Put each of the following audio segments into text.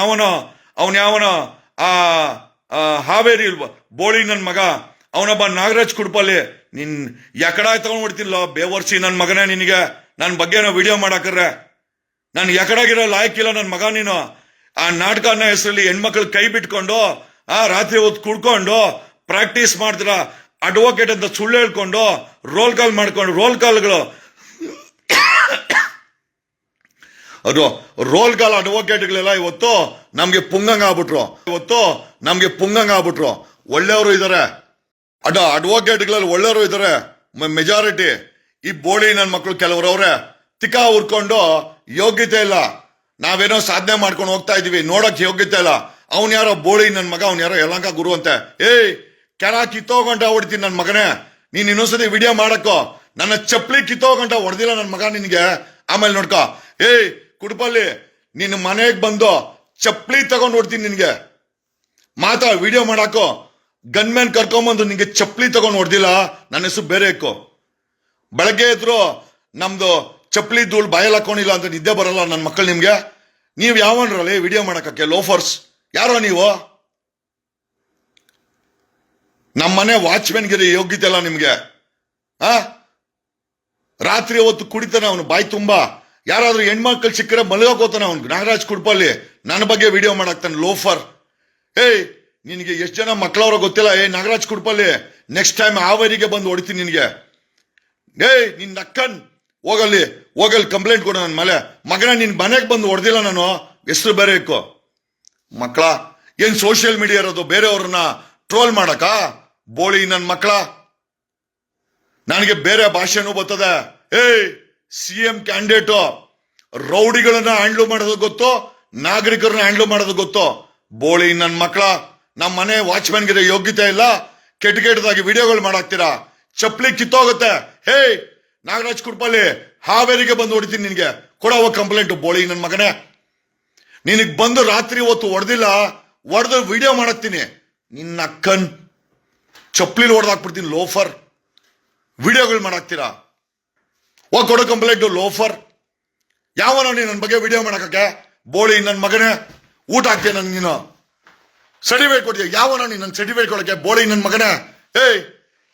ಯಾವನೋ, ಆ ಹಾವೇರಿ ಬೋಳಿ ನನ್ನ ಮಗ, ಅವನೊಬ್ಬ ನಾಗರಾಜ್ ಕುಡ್ಪಲ್ಲಿ, ನಿನ್ ಎಕಡ ತಗೊಂಡ್ಬಿಡ್ತಿಲ್ಲ ಬೇವರ್ಸಿ ನನ್ನ ಮಗನೇ ನಿನಗೆ ನನ್ನ ಬಗ್ಗೆ ವಿಡಿಯೋ ಮಾಡಾಕ್ರೆ ನಾನು ಎಕಡಾಗಿರೋ ಲಾಯಕಿಲ್ಲ ನನ್ನ ಮಗ ನೀನು. ಆ ನಾಟಕ ಅನ್ನೋ ಹೆಸರಲ್ಲಿ ಹೆಣ್ಮಕ್ಳು ಕೈ ಬಿಟ್ಕೊಂಡು, ಆ, ರಾತ್ರಿ ಹೊತ್ತು ಕುಡ್ಕೊಂಡು, ಪ್ರಾಕ್ಟೀಸ್ ಮಾಡ್ತೀರಾ, ಅಡ್ವೊಕೇಟ್ ಅಂತ ಸುಳ್ಳು ಹೇಳ್ಕೊಂಡು, ರೋಲ್ ಕಾಲ್ ಮಾಡ್ಕೊಂಡು, ರೋಲ್ ಕಾಲ್ಗಳು ಅದು ರೋಲ್ ಕಾಲ್ ಅಡ್ವೊಕೇಟ್ಗಳೆಲ್ಲ ಇವತ್ತು ನಮಗೆ ಪುಂಗಂಗ್ ಆಗ್ಬಿಟ್ರು. ಇವತ್ತು ನಮಗೆ ಪುಂಗಂಗ್ ಆಗ್ಬಿಟ್ರು. ಒಳ್ಳೆಯವರು ಇದ್ದಾರೆ ಅಡ ಅಡ್ವೊಕೇಟ್ಗಳಲ್ಲಿ ಒಳ್ಳೆಯವರು ಇದ್ದಾರೆ ಮೆಜಾರಿಟಿ ಈ ಬೋಳಿ ನನ್ನ ಮಕ್ಕಳು ಕೆಲವರು ಅವ್ರೆ ತಿಕ್ಕ ಉರ್ಕೊಂಡು ಯೋಗ್ಯತೆ ಇಲ್ಲ. ನಾವೇನೋ ಸಾಧನೆ ಮಾಡ್ಕೊಂಡು ಹೋಗ್ತಾ ಇದೀವಿ, ನೋಡಕ್ ಯೋಗ್ಯತೆ ಇಲ್ಲ. ಅವನ್ ಯಾರೋ ಬೋಳಿ ನನ್ನ ಮಗ, ಅವ್ನು ಯಾರೋ ಯಲಂಕ ಗುರು ಅಂತೆ. ಏಯ್ ಕೆಳ ಕಿತ್ತೋಗಂಟ ಹೊಡಿತೀನಿ ನನ್ನ ಮಗನೇ. ನೀನು ಇನ್ನೊಂದ್ಸತಿ ವಿಡಿಯೋ ಮಾಡಕ್ಕೋ. ನನ್ನ ಚಪ್ಪಲಿ ಕಿತ್ತೋಗಂಟ ಹೊಡೆದಿಲ್ಲ ನನ್ನ ಮಗ ನಿನಗೆ. ಆಮೇಲೆ ನೋಡ್ಕೋ. ಏಯ್ ಕುಡುಪಲ್ಲಿ, ನಿನ್ನ ಮನೆಗೆ ಬಂದು ಚಪ್ಪಲಿ ತಗೊಂಡು ಹೊಡ್ತೀನಿ ನಿನಗೆ. ಮಾತಾ, ವಿಡಿಯೋ ಮಾಡಾಕೋ. ಗನ್ಮ್ಯಾನ್ ಕರ್ಕೊಂಬಂದು ನಿನಗೆ ಚಪ್ಪಲಿ ತಗೊಂಡು ಹೊಡ್ದಿಲ್ಲ. ನನ್ನ ಹೆಸರು ಬೇರೆ ಇಕ್ಕೋ ಬೆಳಗ್ಗೆ ಎದ್ರು ನಮ್ದು ಚಪ್ಪಲಿ ಧೂಳ್ ಬಾಯಲ್ಲಿ ಹಾಕೊಂಡಿಲ್ಲ ಅಂತ ನಿದ್ದೆ ಬರಲ್ಲ ನನ್ನ ಮಕ್ಕಳು ನಿಮಗೆ. ನೀವು ಯಾವನ್ರಲ್ಲಿ ವಿಡಿಯೋ ಮಾಡಕ್ಕೆ ಲೋಫರ್ಸ್? ಯಾರೋ ನೀವು? ನಮ್ಮ ಮನೆ ವಾಚ್ಮೆನ್ಗಿರಿ ಯೋಗ್ಯತೆ ಅಲ್ಲ ನಿಮಗೆ. ಆ? ರಾತ್ರಿ ಹೊತ್ತು ಕುಡಿತಾನೆ ಅವನು, ಬಾಯಿ ತುಂಬಾ. ಯಾರಾದ್ರೂ ಹೆಣ್ಮಕ್ಳು ಸಿಕ್ಕರೆ ಮಲಗೋತಾನ ಅವನು ನಾಗರಾಜ್ ಕುಡ್ಪಲ್ಲಿ ನನ್ನ ಬಗ್ಗೆ ವಿಡಿಯೋ ಮಾಡಾಕ್ತಾನೆ, ಲೋಫರ್. ಏಯ್, ನಿನಗೆ ಎಷ್ಟು ಜನ ಮಕ್ಕಳವ್ರ ಗೊತ್ತಿಲ್ಲ? ಏ ನಾಗರಾಜ್ ಕುಡ್ಪಲ್ಲಿ ನೆಕ್ಸ್ಟ್ ಟೈಮ್ ಆವರಿಗೆ ಬಂದು ಹೊಡಿತೀನಿ ನಿನಗೆ. ಏಯ್ ನಿನ್ನ ನಕ್ಕನ್. ಹೋಗಲ್ಲಿ ಹೋಗಲ್ಲಿ ಕಂಪ್ಲೇಂಟ್ ಕೊಡು ನನ್ನ ಮೇಲೆ. ಮಗನ ನಿನ್ನ ಮನೆಗೆ ಬಂದು ಹೊಡೆದಿಲ್ಲ ನಾನು. ಹೆಸರು ಬೇರೆ ಇಕ್ಕೋ. ಮಕ್ಕಳ ಏನ್ ಸೋಷಿಯಲ್ ಮೀಡಿಯಾ ಇರೋದು? ಬೇರೆಯವ್ರನ್ನ ಟ್ರೋಲ್ ಮಾಡಕ ಬೋಳಿ ನನ್ನ ಮಕ್ಕಳ ನನಗೆ ಬೇರೆ ಭಾಷೆನೂ ಬರ್ತದೆ. ಏಯ್ ಸಿ ಎಂ ಕ್ಯಾಂಡಿಡೇಟು ರೌಡಿಗಳನ್ನ ಹ್ಯಾಂಡ್ಲ್ ಮಾಡೋದು ಗೊತ್ತೋ, ನಾಗರಿಕರನ್ನ ಹ್ಯಾಂಡ್ಲ್ ಮಾಡೋದು ಗೊತ್ತೋ? ಬೋಳಿ ನನ್ನ ಮಕ್ಕಳ ನಮ್ಮ ಮನೆ ವಾಚ್ಮ್ಯಾನ್ಗೆ ಯೋಗ್ಯತೆ ಇಲ್ಲ ಕೆಟ್ಟ ಕೆಟ್ಟದಾಗಿ ವಿಡಿಯೋಗಳು ಮಾಡಾಕ್ತೀರಾ? ಚಪ್ಪಲಿ ಕಿತ್ತೋಗುತ್ತೆ. ಹೇ, ನಾಗರಾಜ್ ಕುರ್ಪಲ್ಲಿ ಹಾವೇರಿಗೆ ಬಂದು ಹೊಡಿತೀನಿ ನಿನಗೆ. ಕೊಡವ ಕಂಪ್ಲೇಂಟ್ ಬೋಳಿ ನನ್ನ ಮಗನೇ. ನಿನಗೆ ಬಂದು ರಾತ್ರಿ ಹೊತ್ತು ಹೊಡೆದಿಲ್ಲ, ಹೊಡೆದು ವಿಡಿಯೋ ಮಾಡಾಕ್ತೀನಿ. ನಿನ್ನ ಅಕ್ಕನ್ ಚಪ್ಪಲಿಲಿ ಹೊಡೆದಾಕ್ಬಿಡ್ತೀನಿ ಲೋಫರ್. ವಿಡಿಯೋಗಳು ಮಾಡಾಕ್ತೀರಾ? ಹೋಗ್ ಕೊಡೋ ಕಂಪ್ಲೇಂಟ್ ಲೋಫರ್ ಯಾವನೋ ನೀನು ನನ್ನ ಬಗ್ಗೆ ವಿಡಿಯೋ ಮಾಡಕ್ಕೆ ಬೋಳಿ ನನ್ನ ಮಗನೇ, ಊಟ ಹಾಕ್ತೀಯ ನನ್ ನೀನು? ಸರ್ಟಿಫಿಕೇಟ್ ಕೊಡ್ತೀಯ? ಯಾವನೋ ನೀನು ನನ್ನ ಸರ್ಟಿಫಿಕೇಟ್ ಕೊಡೋಕ್ಕೆ? ಬೋಳಿ ನನ್ನ ಮಗನೇ? ಏಯ್,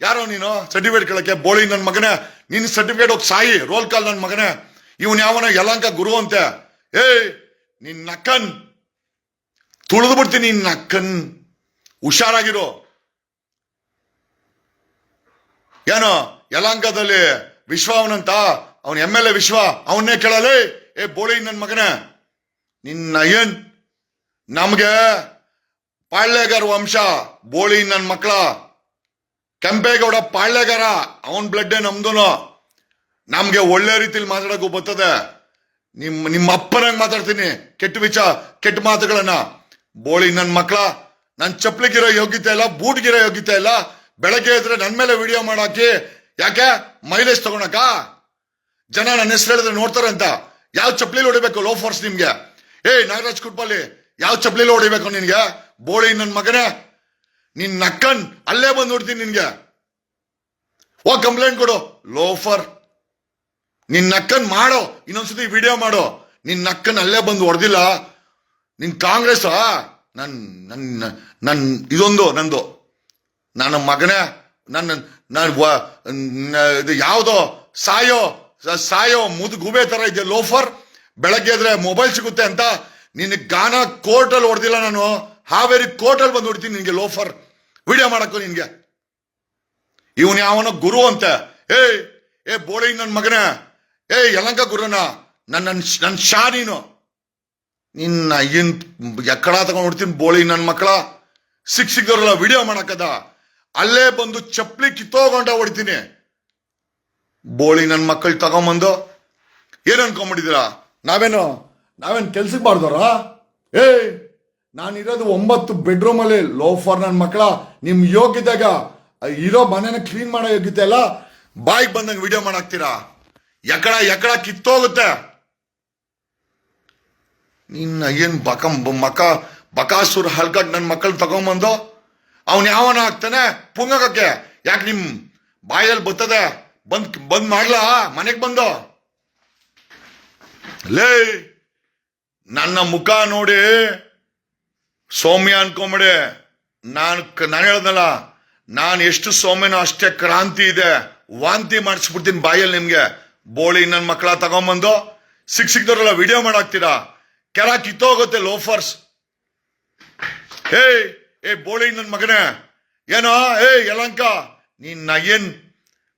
ಯಾರೋ ನೀನು ಸರ್ಟಿಫಿಕೇಟ್ ಕೇಳೋಕ್ಕೆ? ಬೋಳಿ ನನ್ನ ಮಗನೇ? ನಿನ್ನ ಸರ್ಟಿಫಿಕೇಟ್ ಹೋಗಿ ಸಾಯಿ ರೋಲ್ ಕಾಲ್ ನನ್ನ ಮಗನೇ. ಇವನ್ ಯಾವನ ಯಲಂಕ ಗುರು ಅಂತೆ ಏಯ್ ನಿನ್ನ ನಕ್ಕನ್. ತುಳಿದು ಬಿಡ್ತೀನಿ ನಿನ್ನ ನಕ್ಕನ್. ಹುಷಾರಾಗಿರೋ. ಏನೋ ಯಲಾಂಕದಲ್ಲಿ ವಿಶ್ವ ಅವನಂತ? ಅವನ ಎಂ ಎಲ್ ಎ ವಿಶ್ವ. ಅವನ್ನೇ ಕೇಳಲಿ. ಏ, ಬೋಳಿ ನನ್ನ ಮಗನ. ನಿನ್ನ ಏನ್ ನಮ್ಗೆ ಪಾಳ್ಯಗಾರ ವಂಶ, ಬೋಳಿ ನನ್ನ ಮಕ್ಕಳ ಕೆಂಪೇಗೌಡ ಪಾಳ್ಯಗಾರ, ಅವನ್ ಬ್ಲಡ್ಡೇ ನಮ್ದು ನಮ್ಗೆ ಒಳ್ಳೆ ರೀತಿಲಿ ಮಾತಾಡಕ್ಕೂ ಬರ್ತದೆ. ನಿಮ್ಮ ನಿಮ್ಮ ಅಪ್ಪನಂಗ್ ಮಾತಾಡ್ತೀನಿ. ಕೆಟ್ಟ ವಿಚ, ಕೆಟ್ಟ ಮಾತುಗಳನ್ನ. ಬೋಳಿ ನನ್ನ ಮಕ್ಕಳ ನನ್ನ ಚಪ್ಪಲಿಗಿರೋ ಯೋಗ್ಯತೆ ಇಲ್ಲ ಬೂಟ್ಗಿರೋ ಯೋಗ್ಯತೆ ಇಲ್ಲ. ಬೆಳಗ್ಗೆ ಇದ್ರೆ ನನ್ನ ಮೇಲೆ ವಿಡಿಯೋ ಮಾಡಾಕಿ ಯಾಕೆ? ಮೈಲೇಜ್ ತಗೊಳಕ ಜನ ನನ್ನ ಹೆಸರು ಹೇಳಿದ್ರೆ ನೋಡ್ತಾರೆ ಅಂತ ಯಾವ ಚಪ್ಲಿಲಿ ಹೊಡಿಬೇಕು ಲೋ ಫೋರ್ಸ್ ನಿಮ್ಗೆ? ಏಯ್, ನಾಗರಾಜ್ ಕುಟ್ಪಲ್ಲಿ ಯಾವ ಚಪ್ಲಿಲಿ ಹೊಡಿಬೇಕು ನಿನ್ಗೆ? ಬೋಳಿ ನನ್ನ ಮಗನೇ. ನಿನ್ ನಕ್ಕನ್ ಅಲ್ಲೇ ಬಂದು ನೋಡ್ತೀನಿ ನಿನ್ಗೆ. ಓ ಕಂಪ್ಲೇಂಟ್ ಕೊಡು. ಲೋಫರ್ ನಿನ್ ನಕ್ಕನ್ ಮಾಡೋ, ಇನ್ನೊಂದ್ಸತಿ ವಿಡಿಯೋ ಮಾಡೋ. ನಿನ್ ನಕ್ಕನ್ ಅಲ್ಲೇ ಬಂದು ಹೊಡೆದಿಲ್ಲ. ನಿನ್ ಕಾಂಗ್ರೆಸ್ ನನ್ ನನ್ನ ನನ್, ಇದೊಂದು, ನಂದು. ನನ್ನ ಮಗನೇ. ನನ್ನ ನಾನು ಇದು ಯಾವುದೋ, ಸಾಯೋ ಸಾಯೋ ಮುದ್ ಗುಬೆ ಥರ ಇದೆ ಲೋಫರ್. ಬೆಳಗ್ಗೆ ಇದ್ರೆ ಮೊಬೈಲ್ ಸಿಗುತ್ತೆ ಅಂತ ನಿನ್ನ ಗಾನ ಕೋರ್ಟಲ್ಲಿ ಹೊಡೆದಿಲ್ಲ ನಾನು. ಹಾವೇರಿ ಕೋರ್ಟಲ್ಲಿ ಬಂದು ಹೊಡಿತೀನಿ ನಿನಗೆ ಲೋಫರ್. ವಿಡಿಯೋ ಮಾಡಕ್ಕೂ ನಿನಗೆ. ಇವನು ಯಾವನೋ ಗುರು ಅಂತ. ಏಯ್, ಏ ಬೋಳಿ ನನ್ನ ಮಗನೇ. ಏ ಯಲಂಕ ಗುರುನ. ನನ್ನ ನನ್ನ ಶಾ ನೀನು. ನಿನ್ನ ಎಕ್ಕಡಾ ಎಕ್ಕಡ ತಗೊಂಡು ಹೊಡ್ತೀನಿ ಬೋಳಿ ನನ್ನ ಮಕ್ಕಳ. ಸಿಕ್ ವಿಡಿಯೋ ಮಾಡಕ್ಕದ. ಅಲ್ಲೇ ಬಂದು ಚಪ್ಪಲಿ ಕಿತ್ತೋಗೊಂಡ ಹೊಡಿತೀನಿ. ಬೋಳಿ ನನ್ನ ಮಕ್ಕಳು ತಗೊಂಬಂದು, ಏನ್ ಅನ್ಕೊಂಬಿಟ್ಟಿದ್ದೀರಾ? ನಾವೇನು, ನಾವೇನ್ ಕೆಲ್ಸಕ್ಕೆ ಬಾರ್ದವ್ರ? ಏಯ್, ನಾನಿರೋದು ಒಂಬತ್ತು ಬೆಡ್ರೂಮಲ್ಲಿ, ಲೋಫರ್ ನನ್ನ ಮಕ್ಕಳ ನಿಮ್ಮ ಯೋಗ್ಯದಾಗ ಇರೋ ಮನೆನ ಕ್ಲೀನ್ ಮಾಡೋ ಯೋಗ್ಯತೆ ಅಲ್ಲ? ಬಾಯಿಗೆ ಬಂದಂಗೆ ವಿಡಿಯೋ ಮಾಡಾಕ್ತೀರಾ? ಎಕಡ ಎಕಡ ಕಿತ್ತೋಗುತ್ತೆ. ನಿನ್ನ ಏನ್ ಬಕ ಮಕ, ಬಕಾಸುರ್ ಹಲ್ಕಟ್ ನನ್ನ ಮಕ್ಕಳು ತಗೊಂಬಂದು ಅವನ್ ಯಾವನ ಆಗ್ತಾನೆ? ಪುಂಗಕ್ಕೆ ಯಾಕೆ ನಿಮ್ ಬಾಯಲ್ಲಿ ಬರ್ತದೆ ಬಂದ್ ಬಂದ್ ಮಾಡ್ಲಾ? ಮನೆಗೆ ಬಂದು? ಲೇ, ನನ್ನ ಮುಖ ನೋಡಿ ಸೌಮ್ಯ ಅನ್ಕೊಂಬಿಡಿ. ನಾನು ನಾನು ಹೇಳ್ದಲ್ಲ, ನಾನು ಎಷ್ಟು ಸೌಮ್ಯನೋ ಅಷ್ಟೇ ಕ್ರಾಂತಿ ಇದೆ. ವಾಂತಿ ಮಾಡಿಸ್ಬಿಡ್ತೀನಿ ಬಾಯಲ್ಲಿ ನಿಮ್ಗೆ. ಬೋಳಿ ನನ್ನ ಮಕ್ಕಳ ತಗೊಂಬಂದು. ಸಿಕ್ ಸಿಕ್ದವ್ರಲ್ಲ ವಿಡಿಯೋ ಮಾಡಾಕ್ತೀರಾ? ಕೆರ ಕಿತ್ತೋಗುತ್ತೆ ಲೋಫರ್ಸ್ ಏಯ್ ಏ ಬೋಳಿ ನನ್ನ ಮಗನೇ. ಏನೋ? ಏ, ಯಲಂಕ, ನಿನ್ನ ಏನ್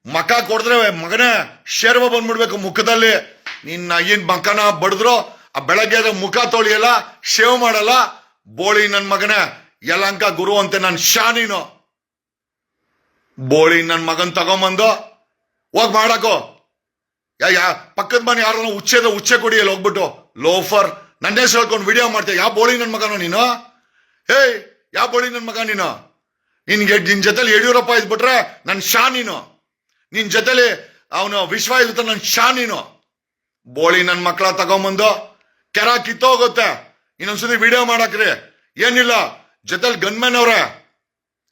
ಮಕ ಕೊಡಿದ್ರೆ ಮಗನೇ ಶೇರ್ವ ಬಂದ್ಬಿಡ್ಬೇಕು ಮುಖದಲ್ಲಿ. ನಿನ್ನ ಏನ್ ಮಕನ ಬಡಿದ್ರು ಆ ಬೆಳಗ್ಗೆ ಮುಖ ತೊಳಿಯಲ್ಲ, ಶೇವ್ ಮಾಡಲ್ಲ. ಬೋಳಿ ನನ್ನ ಮಗನೇ, ಯಲಂಕ ಗುರು ಅಂತ ನಾನು. ಶಾನೀನು ಬೋಳಿ ನನ್ನ ಮಗನ್ ತಗೊಂಬಂದು, ಹೋಗ್ ಮಾಡಾಕೋ. ಯಾ ಪಕ್ಕದ ಮನೆ ಯಾರು ಉಚ್ಚೆದ ಉಚ್ಚೆ ಕೊಡಿಯಲ್ಲ ಹೋಗ್ಬಿಟ್ಟು. ಲೋಫರ್, ನನ್ನೇ ಹೇಳ್ಕೊಂಡು ವಿಡಿಯೋ ಮಾಡ್ತೀಯ. ಯಾವ ಬೋಳಿ ನನ್ನ ಮಗನೋ ನೀನು? ಹೇಯ್ ಯಾವ ಬಳಿ ನನ್ನ ಮಗ ನೀನು? ನಿನ್ಗೆ ನಿನ್ ಜೊತೆಲಿ ಯಡಿಯೂರಪ್ಪ ಇದ್ಬಿಟ್ರೆ ನನ್ನ ಶಾ ನೀನು. ನಿನ್ ಜೊತೆಲಿ ಅವನು ವಿಶ್ವ ಇದ್ಬಿಟ್ರೆ ನನ್ನ ಶಾ ನೀನು. ಬೋಳಿ ನನ್ನ ಮಕ್ಕಳ ತಗೊಂಬಂದು ಕೆರ ಕಿತ್ತೋಗುತ್ತೆ. ಇನ್ನೊಂದ್ಸತಿ ವಿಡಿಯೋ ಮಾಡಾಕ್ರಿ. ಏನಿಲ್ಲ. ಜೊತೆಲಿ ಗನ್ಮ್ಯಾನ್ ಅವ್ರೆ.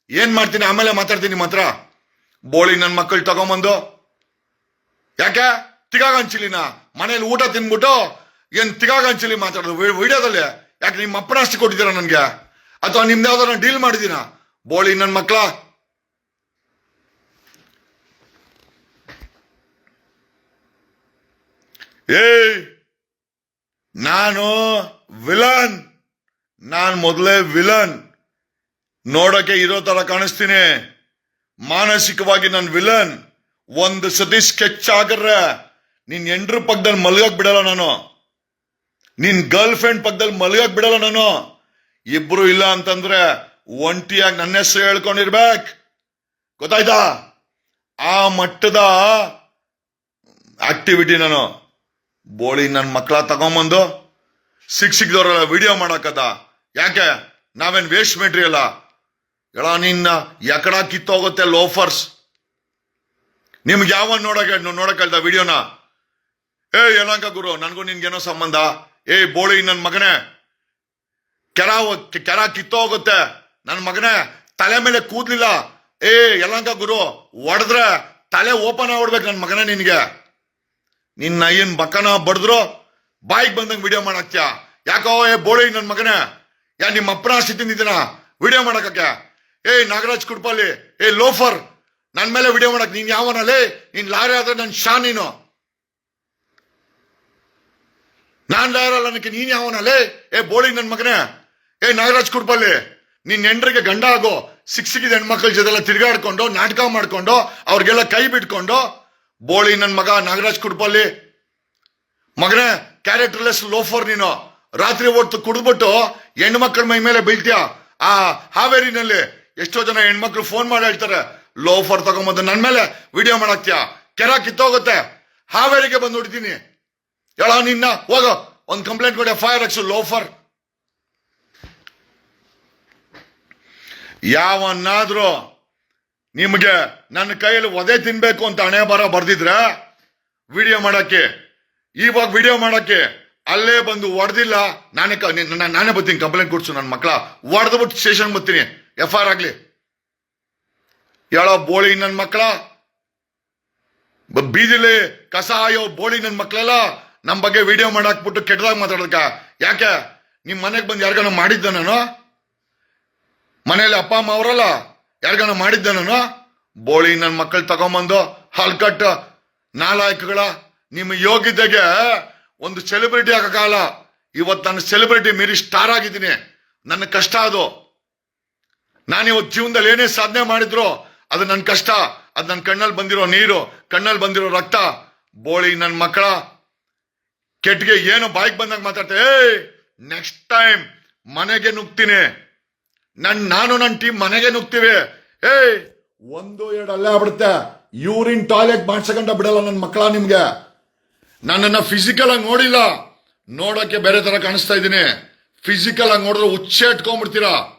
ಏನ್ ಮಾಡ್ತೀನಿ? ಆಮೇಲೆ ಮಾತಾಡ್ತೀನಿ ನಿಮ್ಮ ಹತ್ರ. ಬೋಳಿ ನನ್ನ ಮಕ್ಕಳು ತಗೊಂಬಂದು. ಯಾಕೆ? ತಿಗಾಗಂಚಿಲಿನ ಮನೇಲಿ ಊಟ ತಿನ್ಬಿಟ್ಟು ಏನ್ ತಿಗಾಗಂಚಿಲಿ ಮಾತಾಡೋದು? ವಿಡಿಯೋದಲ್ಲಿ. ಯಾಕೆ ನಿಮ್ಮ ಅಪ್ಪನ ಅಷ್ಟು ಕೊಟ್ಟಿದ್ದೀರಾ ನನ್ಗೆ? ಅಥವಾ ನಿಮ್ದು ಯಾವ್ದಾರ ಡೀಲ್ ಮಾಡಿದೀನ ಬೋಳಿ ನನ್ನ ಮಕ್ಕಳ ಏಯ್, ನಾನು ವಿಲನ್. ನಾನು ಮೊದಲೇ ವಿಲನ್. ನೋಡಕ್ಕೆ ಇರೋ ತರ ಕಾಣಿಸ್ತೀನಿ. ಮಾನಸಿಕವಾಗಿ ನಾನು ವಿಲನ್. ಒಂದು ಸತಿ ಸ್ಕೆಚ್ ಆಗರ್ರೆ ನಿನ್ ಎಂಡ್ರ ಪಕ್ಕದಲ್ಲಿ ಮಲಗಕ್ ಬಿಡಲ್ಲ ನಾನು. ನಿನ್ ಗರ್ಲ್ ಫ್ರೆಂಡ್ ಪಕ್ಕದಲ್ಲಿ ಮಲಗಕ್ ಬಿಡಲ್ಲ ನಾನು. ಇಬ್ರು ಇಲ್ಲ ಅಂತಂದ್ರೆ ಒಂಟಿಯಾಗಿ ನನ್ನ ಹೆಸರು ಹೇಳ್ಕೊಂಡಿರ್ಬೇಕು. ಗೊತ್ತಾಯ್ತಾ? ಆ ಮಟ್ಟದ ಆಕ್ಟಿವಿಟಿ ನಾನು ಬೋಳಿ ನನ್ನ ಮಕ್ಕಳ ತಗೊಂಬಂದು ಸಿಕ್ ಸಿಕ್ದವ್ರಲ್ಲ ವಿಡಿಯೋ ಮಾಡಕದ ಯಾಕೆ? ನಾವೇನ್ ವೇಸ್ಟ್ ಮೆಟೀರಿಯಲ್ಲ ಎಳ ನಿನ್ನ ಎಕಡ ಕಿತ್ತೋಗುತ್ತೆ ಲೋಫರ್ಸ್ ನಿಮ್ಗೆ ಯಾವ ನೋಡಕ್ಕೆ ನೋಡಕ್ ಹೇಳ್ದ ವಿಡಿಯೋನ ಏ ಯಲಂಕ ಗುರು, ನನಗೂ ನಿನ್ಗೇನೋ ಸಂಬಂಧ? ಏ, ಬೋಳಿ ನನ್ನ ಮಗನೇ! ಕೆರ ಕೆರ ಕಿತ್ತೋಗುತ್ತೆ. ನನ್ನ ಮಗನೇ, ತಲೆ ಮೇಲೆ ಕೂದ್ಲಿಲ್ಲ. ಏ ಯಲಂಕ ಗುರು, ಹೊಡೆದ್ರೆ ತಲೆ ಓಪನ್ ಆಗ್ಬಿಡ್ಬೇಕು ನನ್ನ ಮಗನೇ ನಿನಗೆ. ನಿನ್ನ ಏನ್ ಬಕ್ಕನ ಬಡಿದ್ರು, ಬಾಯಿಗೆ ಬಂದಂಗೆ ವಿಡಿಯೋ ಮಾಡಾಕ್ತ್ಯಾ? ಯಾಕೋ, ಏ, ಬೋಳಿ ನನ್ನ ಮಗನೇ. ಯಾ, ನಿಮ್ಮ ಅಪ್ಪನ ಆಸ್ತಿ ವಿಡಿಯೋ ಮಾಡಕ್ಕೆ ಏ, ನಾಗರಾಜ್ ಕುಡ್ಪಲ್ಲಿ ಏ, ಲೋಫರ್ ನನ್ನ ಮೇಲೆ ವಿಡಿಯೋ ಮಾಡಕ್ ನೀನ್ ಯಾವನಲ್ಲಿ ನೀನ್ ಲಾರಿ ಆದ್ರೆ ನನ್ನ ಶಾ ನೀನು. ನಾನ್ ಲಾಯರ್ ಅಲ್ಲ ನನಗೆ ನೀನ್ ಯಾವನಲ್ಲಿ ಏ, ಬೋಳಿ ನನ್ನ ಮಗನೇ. ಏ, ನಾಗರಾಜ್ ಕುಡ್ಪಲ್ಲಿ ನಿನ್ನ ಹೆಂಡ್ರಿಗೆ ಗಂಡ ಆಗೋ ಸಿಕ್ಸಿಗಿದ ಹೆಣ್ಮಕ್ಳ ಜೊತೆಲ್ಲ ತಿರ್ಗಾಡ್ಕೊಂಡು, ನಾಟಕ ಮಾಡ್ಕೊಂಡು, ಅವ್ರಿಗೆಲ್ಲ ಕೈ ಬಿಟ್ಕೊಂಡು, ಬೋಳಿ ನನ್ನ ಮಗ ನಾಗರಾಜ್ ಕುಡ್ಪಲ್ಲಿ, ಮಗನೇ ಕ್ಯಾರೆಕ್ಟರ್ಲೆಸ್ ಲೋಫರ್ ನೀನು. ರಾತ್ರಿ ಹೊತ್ತು ಕುಡಿದ್ಬಿಟ್ಟು ಹೆಣ್ಮಕ್ಳ ಮೈ ಮೇಲೆ ಬೀಳ್ತೀಯ? ಆ ಹಾವೇರಿನಲ್ಲಿ ಎಷ್ಟೋ ಜನ ಹೆಣ್ಮಕ್ಳು ಫೋನ್ ಮಾಡಿ ಹೇಳ್ತಾರೆ, ಲೋಫರ್ ತಗೊಂಬಂದು ನನ್ನ ಮೇಲೆ ವಿಡಿಯೋ ಮಾಡಾಕ್ತೀಯ? ಕೆರ ಕಿತ್ತೋಗುತ್ತೆ. ಹಾವೇರಿಗೆ ಬಂದು ಹೊಡಿತೀನಿ. ಹೇಳ ನಿನ್ನ, ಹೋಗೋ. ಒಂದು ಕಂಪ್ಲೇಂಟ್ ಕೊಡಿ ಫೈರ್ ಎಕ್ಸ್ ಲೋಫರ್. ಯಾವನ್ನಾದ್ರೂ ನಿಮಗೆ ನನ್ನ ಕೈಯಲ್ಲಿ ಒದೆ ತಿನ್ಬೇಕು ಅಂತ ಹಣೆ ಬರ ಬರ್ದಿದ್ರೆ ವಿಡಿಯೋ ಮಾಡಕ್ಕೆ, ಇವಾಗ ವಿಡಿಯೋ ಮಾಡಕ್ಕೆ ಅಲ್ಲೇ ಬಂದು ಹೊಡೆದಿಲ್ಲ ನಾನೇ ನಾನೇ ಬರ್ತೀನಿ ಕಂಪ್ಲೇಂಟ್ ಕೊಡ್ಸು ನನ್ನ ಮಕ್ಕಳ ಹೊಡೆದ್ಬಿಟ್ಟು ಸ್ಟೇಷನ್ ಬರ್ತೀನಿ. ಎಫ್ ಆರ್ ಆಗ್ಲಿ. ಹೇಳೋ ಬೋಳಿ ನನ್ನ ಮಕ್ಕಳ ಬೀದಿಲಿ ಕಸ ಆಯೋ ಬೋಳಿ ನನ್ನ ಮಕ್ಕಳೆಲ್ಲ ನಮ್ಮ ಬಗ್ಗೆ ವಿಡಿಯೋ ಮಾಡಾಕ್ಬಿಟ್ಟು ಕೆಟ್ಟದಾಗ ಮಾತಾಡೋದಕ್ಕ. ಯಾಕೆ? ನಿಮ್ಮ ಮನೆಗೆ ಬಂದು ಯಾರಿಗಾನ ಮಾಡಿದ್ದ ನಾನು? ಮನೇಲಿ ಅಪ್ಪ, ಅಮ್ಮ ಅವರಲ್ಲ? ಯಾರಿಗಾನ ಮಾಡಿದ್ದೆ ನಾನು? ಬೋಳಿ ನನ್ನ ಮಕ್ಕಳು ತಗೊಂಬಂದು ಹಲ್ಕಟ್ಟ ನಾಲಾಯಕಗಳ ನಿಮ್ಮ ಯೋಗ್ಯತೆಗೆ ಒಂದು ಸೆಲೆಬ್ರಿಟಿ ಆಗಕ್ಕಾಗಲ್ಲ ಇವತ್ತು ನಾನು ಸೆಲೆಬ್ರಿಟಿ ಮೀರಿ ಸ್ಟಾರ್ ಆಗಿದ್ದೀನಿ. ನನ್ನ ಕಷ್ಟ ಅದು. ನಾನು ಇವತ್ತು ಜೀವನದಲ್ಲಿ ಏನೇ ಸಾಧನೆ ಮಾಡಿದ್ರು ಅದು ನನ್ನ ಕಷ್ಟ. ಅದು ನನ್ನ ಕಣ್ಣಲ್ಲಿ ಬಂದಿರೋ ನೀರು ಕಣ್ಣಲ್ಲಿ ಬಂದಿರೋ ರಕ್ತ. ಬೋಳಿ ನನ್ನ ಮಕ್ಕಳ ಕೆಟ್ಟಿಗೆ ಏನು ಬಾಯಿಗೆ ಬಂದಾಗ ಮಾತಾಡ್ತೆ ನೆಕ್ಸ್ಟ್ ಟೈಮ್ ಮನೆಗೆ ನುಗ್ತೀನಿ. ನನ್, ನಾನು ನನ್ನ ಟೀಮ್ ಮನೆಗೆ ನುಗ್ತೀವಿ ಏಯ್, ಒಂದು, ಎರಡು ಅಲ್ಲೇ ಆಗ್ಬಿಡುತ್ತೆ. ಯೂರಿನ್ ಟಾಯ್ಲೆಟ್ ಮಾಡ್ಸಕೊಂಡ ಬಿಡಲ್ಲ ನನ್ನ ಮಕ್ಕಳ ನಿಮ್ಗೆ. ನನ್ನನ್ನು ಫಿಸಿಕಲ್ ಆಗಿ ನೋಡಿಲ್ಲ. ನೋಡೋಕೆ ಬೇರೆ ತರ ಕಾಣಿಸ್ತಾ ಇದ್ದೀನಿ. ಫಿಸಿಕಲ್ ಆಗಿ ನೋಡಿದ್ರೆ ಹುಚ್ಚೆ ಇಟ್ಕೊಂಡ್ಬಿಡ್ತೀರಾ?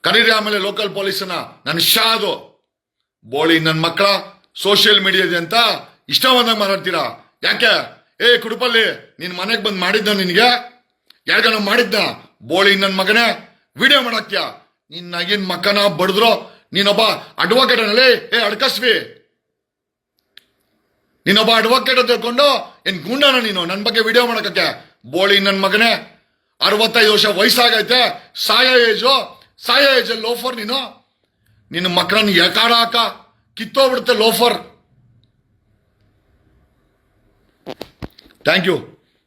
ಕರೀರಿ ಆಮೇಲೆ ಲೋಕಲ್ ಪೊಲೀಸನ್ನ ನನ್ನ ಶಾ ಅದು ಬೋಳಿ ನನ್ನ ಮಕ್ಕಳ ಸೋಷಿಯಲ್ ಮೀಡಿಯಾದೆ ಅಂತ ಇಷ್ಟ ಬಂದಾಗ ಮಾತಾಡ್ತೀರಾ? ಯಾಕೆ? ಏ, ಕುಡುಪಲ್ಲಿ ನಿನ್ನ ಮನೆಗೆ ಬಂದು ಮಾಡಿದ್ದ ನಿನಗೆ? ಯಾರಿಗಾನ ಮಾಡಿದ್ದ ಬೋಳಿ ನನ್ನ ಮಗನೇ? ವಿಡಿಯೋ ಮಾಡಕ್ಯ? ನಿನ್ನ ಏನ್ ಮಕ್ಕನ ಬಡಿದ್ರು? ನೀನೊಬ್ಬ ಅಡ್ವೊಕೇಟ್ ಅನ್ನಲೇ ಏ, ಅಡ್ಕಸ್ವಿ. ನೀನೊಬ್ಬ ಅಡ್ವೊಕೇಟ್ ತಿಳ್ಕೊಂಡು ಏನ್ ಗುಂಡನ ನೀನು? ನನ್ನ ಬಗ್ಗೆ ವಿಡಿಯೋ ಮಾಡಕ್ಕೆ ಬೋಳಿ ನನ್ನ ಮಗನೇ. ಅರವತ್ತೈದು ವರ್ಷ ವಯಸ್ಸಾಗೈತೆ. ಸಾಯ ಏಜು? ಸಾಯ ಏಜ್ ಲೋಫರ್ ನೀನು? ನಿನ್ನ ಮಕ್ಕಳನ್ನ ಎಕಾಡ ಹಾಕ. ಕಿತ್ತೋಗ್ಬಿಡುತ್ತೆ ಲೋಫರ್. Thank you.